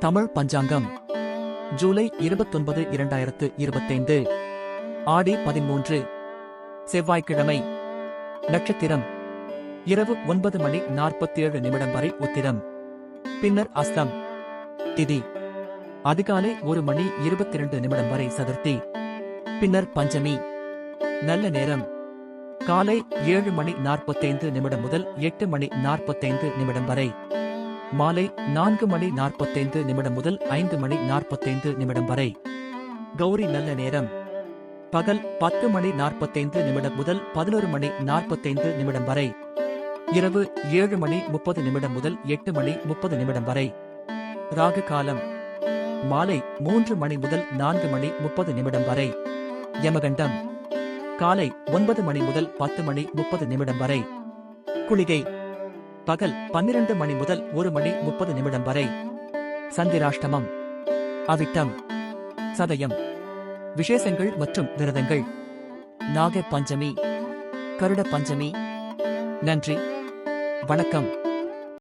தமிழ் பஞ்சாங்கம். ஜூலை இருபத்தொன்பது இரண்டாயிரத்து இருபத்தைந்து. ஆடி பதிமூன்று செவ்வாய்க்கிழமை. நட்சத்திரம். இரவு ஒன்பது மணி நாற்பத்தேழு நிமிடம் வரை உத்திரம். பின்னர் அஸ்தம். திதி. அதிகாலை ஒரு மணி இருபத்தி இரண்டு நிமிடம் வரை சதுர்த்தி. பின்னர் பஞ்சமி. நல்ல நேரம். காலை ஏழு மணி நாற்பத்தைந்து நிமிடம் முதல் எட்டு மணி நாற்பத்தைந்து நிமிடம் வரை. மாலை நான்கு மணி நாற்பத்தைந்து நிமிடம் முதல் ஐந்து மணி நாற்பத்தைந்து நிமிடம் வரை. கௌரி நல்ல நேரம். பகல் பத்து மணி நாற்பத்தைந்து நிமிடம் முதல் பதினோரு மணி நாற்பத்தைந்து நிமிடம் வரை. இரவு ஏழு மணி முப்பது நிமிடம் முதல் எட்டு மணி முப்பது நிமிடம் வரை. ராகு காலம். மாலை மூன்று மணி முதல் நான்கு மணி முப்பது நிமிடம் வரை. யமகண்டம். காலை ஒன்பது மணி முதல் பத்து மணி முப்பது நிமிடம் வரை. குளிகை. பகல் பன்னிரண்டு மணி முதல் ஒரு மணி முப்பது நிமிடம் வரை. சந்திராஷ்டமம். அவிட்டம். சதயம். விசேஷங்கள் மற்றும் விரதங்கள். நாக பஞ்சமி கருட பஞ்சமி நன்றி. வணக்கம்.